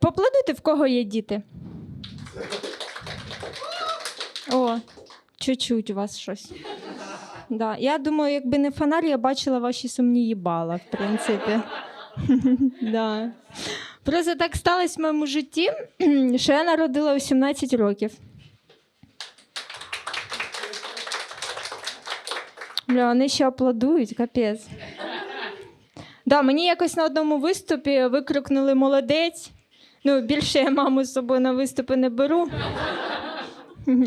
Поплодуйте, в кого є діти. О, чуть-чуть у вас щось. Да. Я думаю, якби не фонарь, я бачила ваші сумні їбала, в принципі. да. Просто так сталося в моєму житті, що я народила у 17 років. Бля, вони ще аплодують, капець. Да, мені якось на одному виступі викрикнули молодець. Ну, більше я маму з собою на виступи не беру.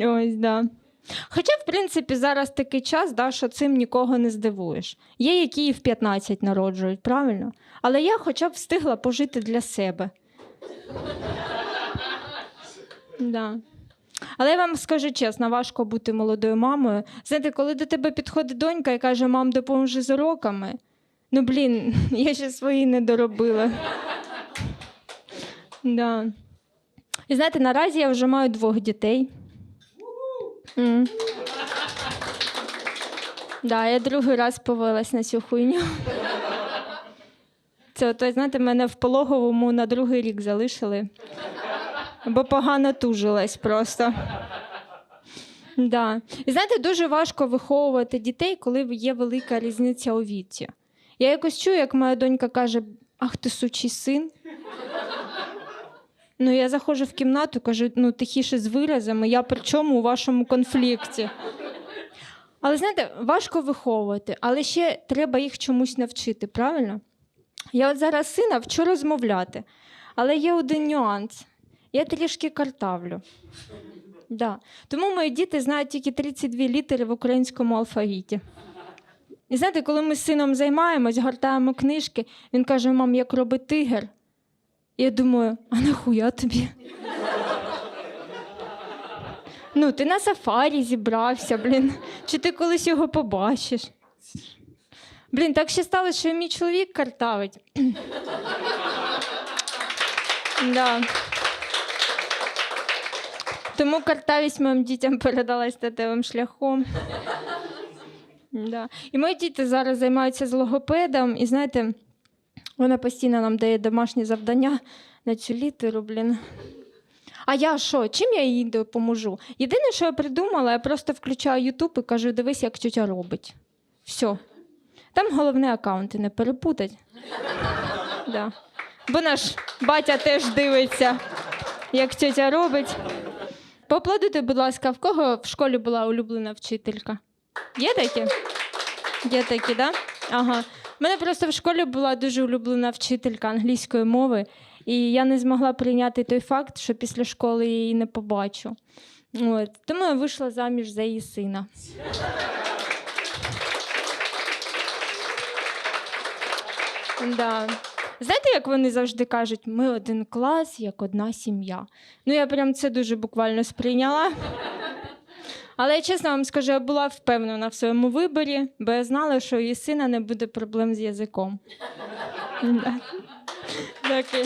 Ось, да. Хоча, в принципі, зараз такий час, да, що цим нікого не здивуєш. Є, які і в 15 народжують, правильно? Але я хоча б встигла пожити для себе. Да. Але я вам скажу чесно, важко бути молодою мамою. Знаєте, коли до тебе підходить донька і каже, мам, допоможи з уроками. Ну, блін, я ще свої не доробила. Да. І знаєте, наразі я вже маю двох дітей. М. Да, я другий раз повелась на цю хуйню. Це ото, знаєте, мене в пологовому на другий рік залишили, бо погано тужилась просто. Да. І знаєте, дуже важко виховувати дітей, коли є велика різниця у віці. Я якось чую, як моя донька каже: Ах, ти сучий син. Ну, я заходжу в кімнату, кажу, ну тихіше з виразами, я при чому у вашому конфлікті. Але знаєте, важко виховувати, але ще треба їх чомусь навчити, правильно? Я от зараз сина вчу розмовляти, але є один нюанс. Я трішки картавлю. Да. Тому мої діти знають тільки 32 літери в українському алфавіті. І знаєте, коли ми з сином займаємось, гортаємо книжки, він каже: мам, як робить тигр. Я думаю, а нахуя тобі? Ну, ти на сафарі зібрався, блін. Чи ти колись його побачиш? Блін, так ще сталося, що мій чоловік картавить. да. Тому картавість моїм дітям передалась статевим шляхом. Да. І мої діти зараз займаються з логопедом, і знаєте, вона постійно нам дає домашні завдання на цю літеру, блін. А я що? Чим я їй допоможу? Єдине, що я придумала, я просто включаю Ютуб і кажу, дивись, як тютя робить. Все. Там головне аккаунти не перепутать. Да. Бо наш батя теж дивиться, як тетя робить. Поаплодуйте, будь ласка, в кого в школі була улюблена вчителька? Є такі? Є такі, да? Ага. У мене просто в школі була дуже улюблена вчителька англійської мови, і я не змогла прийняти той факт, що після школи я її не побачу. От. Тому я вийшла заміж за її сина. Да. Знаєте, як вони завжди кажуть, ми один клас, як одна сім'я. Ну, я прям це дуже буквально сприйняла. Але я чесно вам скажу, я була впевнена в своєму виборі, бо я знала, що її сина не буде проблем з язиком. Да. Дякую.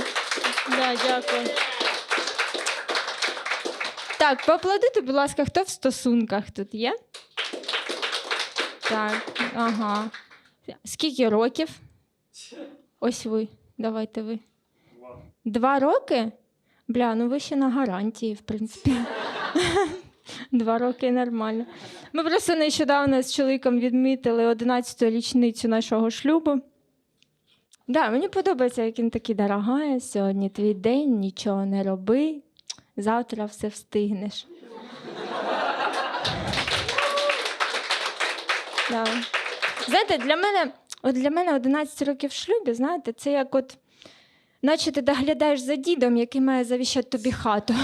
Так, поаплодуйте, будь ласка, хто в стосунках тут є? Так, ага. Скільки років? Ось ви. Давайте ви. Два роки? Бля, ну ви ще на гарантії, в принципі. Два роки нормально. Ми просто нещодавно з чоловіком відмітили 11-ту річницю нашого шлюбу. Да, мені подобається, як він такий дорогая, сьогодні твій день, нічого не роби, завтра все встигнеш. Да. Знаєте, для мене, от для мене 11 років в шлюбі, знаєте, це як от, наче ти доглядаєш за дідом, який має завіщати тобі хату.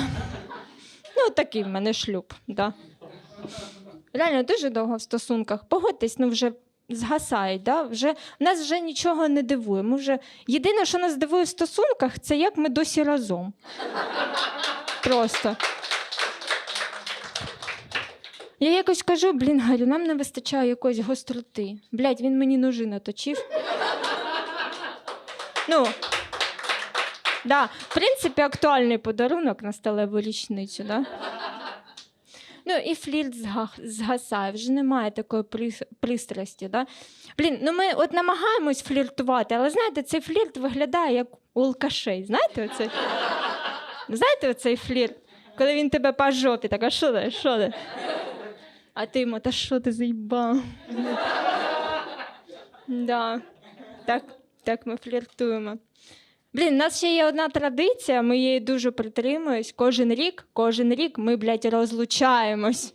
Ну, такий в мене шлюб, да. Реально дуже довго в стосунках. Погодьтесь, ну вже згасають, да? вже, нас вже нічого не дивує. Ми вже... Єдине, що нас дивує в стосунках, це як ми досі разом. Просто. Я якось кажу, блін, Галю, нам не вистачає якоїсь гостроти. Блядь, він мені ножи наточив. Ну, да, в принципі, актуальний подарунок на сталеву річницю, да? Ну і флірт згасає, вже немає такої пристрасті. Да? Блін, ну ми от намагаємось фліртувати, але знаєте, цей флірт виглядає як у алкашей. Знаєте оцей? Знаєте оцей флірт? Коли він тебе по так, а що ти? Що? А ти йому, та що ти заїбав? Да. Так, так ми фліртуємо. Блін, у нас ще є одна традиція, ми її дуже притримуємось. Кожен рік, кожен рік ми, блядь, розлучаємось.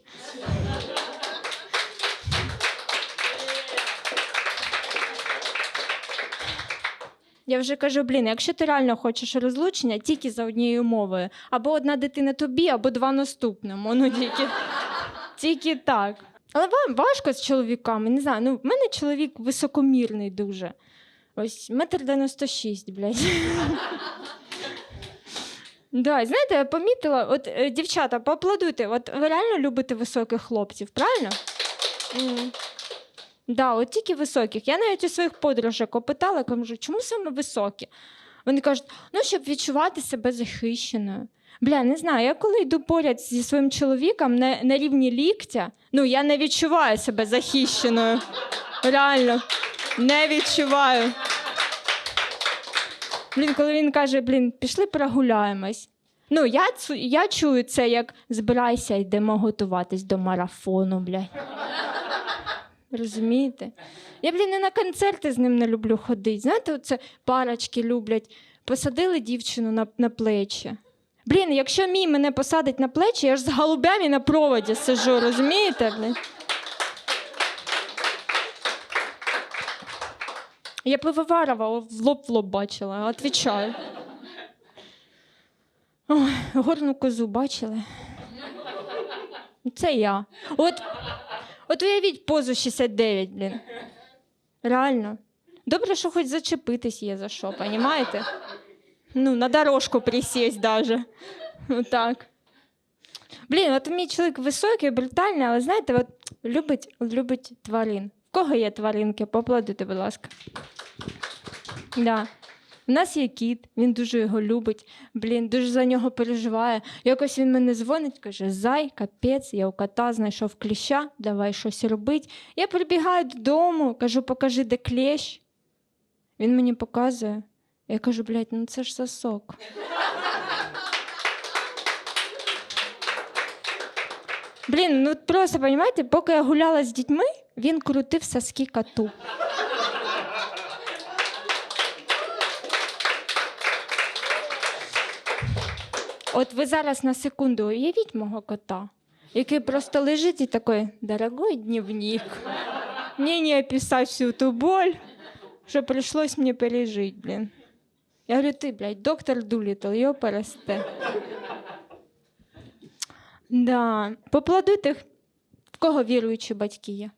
Я вже кажу, блін, якщо ти реально хочеш розлучення, тільки за однією мовою. Або одна дитина тобі, або два наступному. Ну, тільки, тільки так. Але вам важко з чоловіками, не знаю. Ну, в мене чоловік високомірний дуже. Ось метр дев'яносто шість, блядь. Да, знаєте, я помітила, от е, дівчата, поаплодуйте, от ви реально любите високих хлопців, правильно? Да, от тільки високих. Я навіть у своїх подружок опитала, кажу, чому саме високі? Вони кажуть, ну, щоб відчувати себе захищеною. Бля, не знаю, я коли йду поряд зі своїм чоловіком на, на рівні ліктя, ну я не відчуваю себе захищеною. Реально, не відчуваю. Блін, коли він каже, блін, пішли прогуляємось. Ну, я, я чую це як збирайся, йдемо готуватись до марафону, блядь. Розумієте? Я, блін, і на концерти з ним не люблю ходити. Знаєте, оце парочки люблять. Посадили дівчину на, на плечі. Блін, якщо мій мене посадить на плечі, я ж з голубями на проводі сижу, розумієте? Блін? Я пивоварова в лоб в лоб бачила, відвічаю. Горну козу бачили? Це я. От, от уявіть позу 69, блін. Реально. Добре, що хоч зачепитись є за що, понімаєте? Ну, на дорожку присесть даже. Отак. Блін, от мій чоловік високий, брутальний, але знаєте, от любить, любить тварин. В кого є тваринки? Поаплодуйте, будь ласка. Да. У нас є кіт, він дуже його любить, блін, дуже за нього переживає. Якось він мене дзвонить, каже: Зай, капець, я у кота знайшов кліща, давай щось робить. Я прибігаю додому, кажу, покажи, де клещ. Він мені показує. Я кажу, блядь, ну це ж сосок. Блін, ну просто, розумієте, поки я гуляла з дітьми, він крутив соски коту. От ви зараз на секунду уявіть мого кота, який просто лежить і такий, дорогой дневник, мені не описати всю ту боль, що прийшлось мені пережити, блін. Я говорю, ти, блядь, доктор Дулітл, його пересте. Да. Поплодуйте, в кого віруючі батьки є.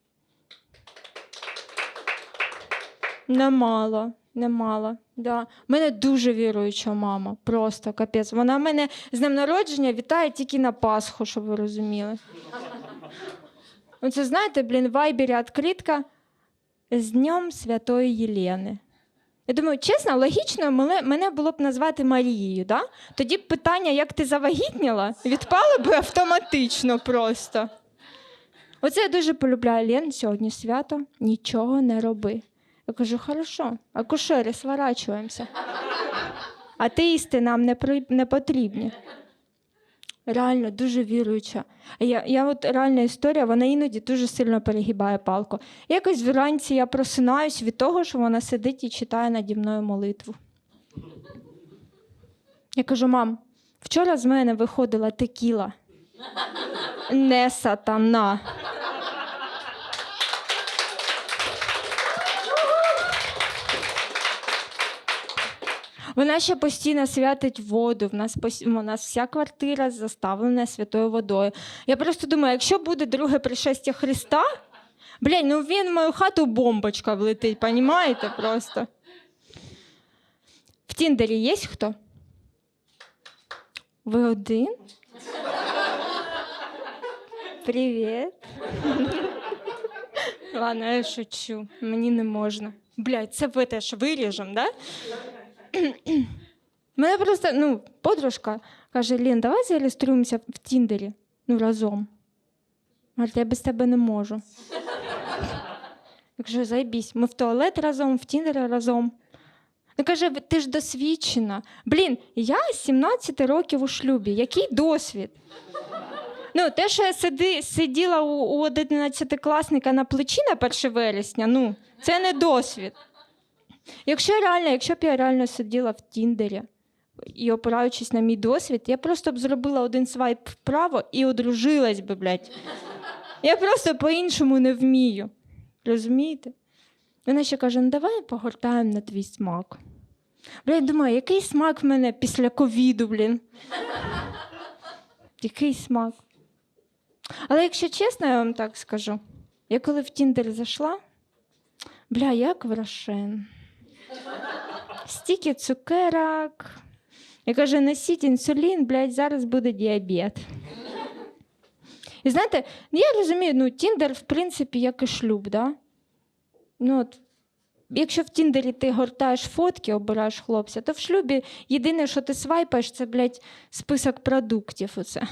Немало, немало. Да. У мене дуже віруюча мама, просто капець. Вона мене з днем народження вітає тільки на Пасху, щоб ви розуміли. Оце знаєте, блін, в Вайбері відкритка з Днем Святої Єлени. Я думаю, чесно, логічно, мене було б назвати Марією. Да? Тоді б питання, як ти завагітніла, відпало б автоматично просто. Оце я дуже полюбляю Лен, сьогодні свято, нічого не роби. Я кажу, хорошо, акушери, сворачуємося. Атеїсти нам не, при- не потрібні. Реально дуже віруюча. Я, я от реальна історія, вона іноді дуже сильно перегибає палку. Якось вранці я просинаюсь від того, що вона сидить і читає наді мною молитву. Я кажу: мам, вчора з мене виходила текіла. Не сатана. Вона ще постійно святить воду. В нас, пос- у нас вся квартира заставлена святою водою. Я просто думаю, якщо буде друге пришестя Христа, блядь, ну він в мою хату бомбочка влетить, понімаєте просто. В Тіндері є хто? Ви один? Привіт. Ладно, я шучу. Мені не можна. Блядь, це ви теж виріжемо, да? Мене просто, ну, подружка каже: Лін, давай зареєструємося в Тіндері. Ну, разом. Говорить, я без тебе не можу. Я кажу, зайбісь, ми в туалет разом, в Тіндері разом. Ну, каже, ти ж досвідчена. Блін, я з 17 років у шлюбі. Який досвід? Ну, те, що я сиди, сиділа у, у 11-класника на плечі на 1 вересня, ну, це не досвід. Якщо реально, якщо б я реально сиділа в Тіндері і опираючись на мій досвід, я просто б зробила один свайп вправо і одружилась би, блядь. Я просто по-іншому не вмію. Розумієте? Вона ще каже: ну давай погортаємо на твій смак. Блядь, думаю, який смак в мене після ковіду, блін. Який смак. Але якщо чесно, я вам так скажу, я коли в Тіндер зайшла, бля, як в Рошен. Стільки цукерок. Я кажу, носіть інсулін, блядь, зараз буде діабет. І знаєте, я розумію, ну, Тіндер, в принципі, як і шлюб, да? Ну, от, якщо в Тіндері ти гортаєш фотки, обираєш хлопця, то в шлюбі єдине, що ти свайпаєш, це, блядь, список продуктів. Оце.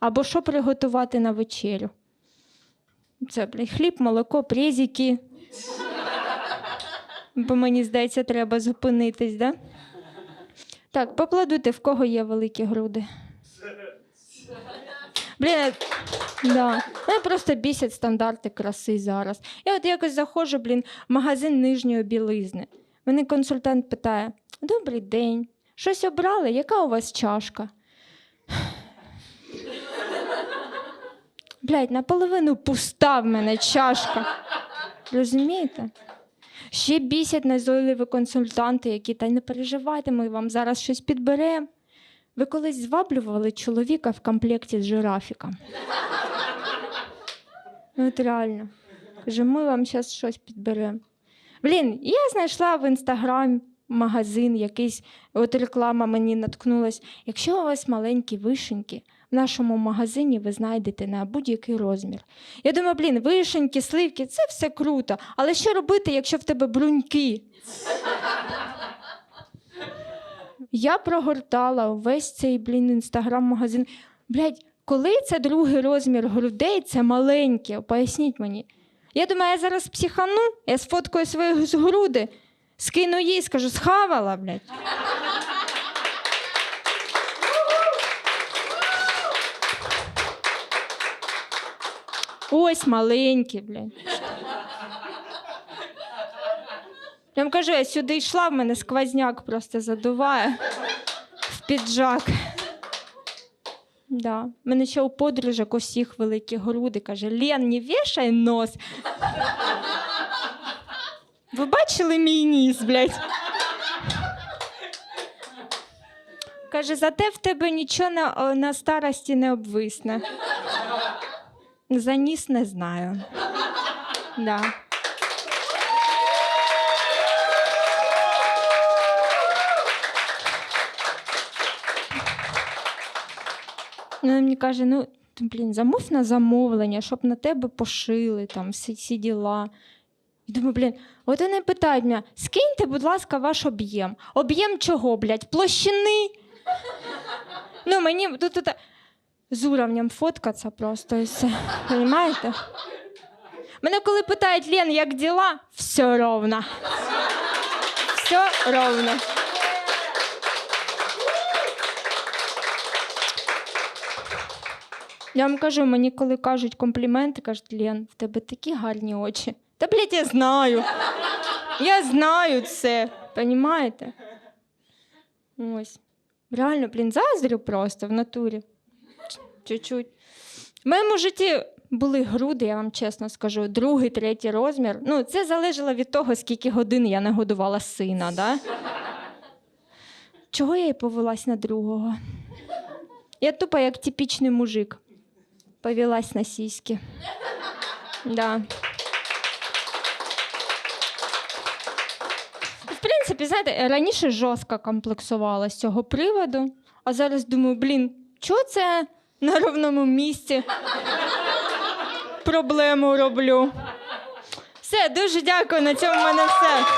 Або що приготувати на вечерю. Це, блядь, хліб, молоко, презики. Бо мені здається, треба зупинитись, да? Так, поаплодуйте, в кого є великі груди. Блін, да. Мене просто бісять стандарти краси зараз. Я от якось заходжу, блін, в магазин нижньої білизни. Мене консультант питає: Добрий день, щось обрали? Яка у вас чашка? Блядь, наполовину пуста в мене чашка. Розумієте? Ще бісять назойливі консультанти, які та й не переживайте, ми вам зараз щось підберемо. Ви колись зваблювали чоловіка в комплекті з жирафіком. Ну, от реально. Каже, ми вам зараз щось підберемо. Блін, я знайшла в інстаграм магазин, якийсь, от реклама мені наткнулась. Якщо у вас маленькі вишеньки, в нашому магазині ви знайдете на будь-який розмір. Я думаю, блін, вишеньки, сливки це все круто. Але що робити, якщо в тебе бруньки? Я прогортала весь цей блін інстаграм-магазин. Блядь, коли це другий розмір грудей, це маленьке, поясніть мені. Я думаю, я зараз психану, я сфоткаю свої груди, скину їй, скажу, схавала, блядь. Ось маленькі, блядь. Я вам кажу, я сюди йшла, в мене сквозняк просто задуває в піджак. Да. Мене ще у подружок усіх великі груди. Каже, Лен, не вішай нос. Ви бачили мій ніс, блядь? Каже, зате в тебе нічого на, на старості не обвисне. За ніс не знаю. Да. Ну, Вона мені каже, ну, блін, замов на замовлення, щоб на тебе пошили там всі, всі діла. І думаю, блін, от вони питають мене, скиньте, будь ласка, ваш об'єм. Об'єм чого, блядь? Площини? Ну, мені тут, з уровнем фоткатися просто і все. Понимаєте? Мене коли питають, Лен, як діла? Все ровно. Все ровно. Я вам кажу, мені коли кажуть компліменти, кажуть, Лен, в тебе такі гарні очі. Та, блядь, я знаю. Я знаю це. Понімаєте? Ось. Реально, блін, заздрю просто в натурі. Чуть-чуть. В моєму житті були груди, я вам чесно скажу, другий, третій розмір. Ну, це залежало від того, скільки годин я не годувала сина, да? Чого я і повелась на другого? Я тупо як типічний мужик. Повелась на сіськи. Да. В принципі, знаєте, раніше жорстко комплексувала з цього приводу, а зараз думаю, блін, чого це на ровному місці проблему роблю? Все, дуже дякую. На цьому в мене все.